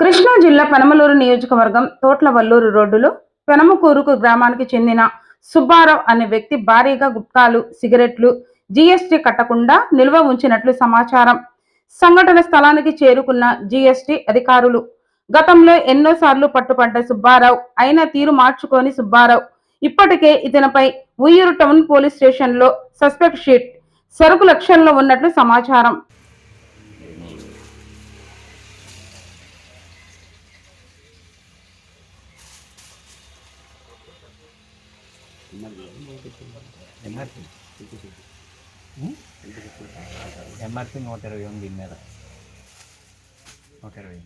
కృష్ణా జిల్లా పెనమలూరు నియోజకవర్గం తోట్లవల్లూరు రోడ్డులో పెనమకూరుకు గ్రామానికి చెందిన సుబ్బారావు అనే వ్యక్తి భారీగా గుట్కాలు సిగరెట్లు జీఎస్టీ కట్టకుండా నిల్వ ఉంచినట్లు సమాచారం. సంఘటన స్థలానికి చేరుకున్న జీఎస్టీ అధికారులు గతంలో ఎన్నోసార్లు పట్టుపడ్డ సుబ్బారావు అయిన తీరు మార్చుకొని సుబ్బారావు. ఇప్పటికే ఇతనిపై ఉయ్యూరు టౌన్ పోలీస్ స్టేషన్లో సస్పెక్ట్ షీట్ సరుకు లక్ష్యంలో ఉన్నట్లు సమాచారం. MRP MRP hmm? నూట ఇరవై ఉంది దీని మీద. నూట ఇరవై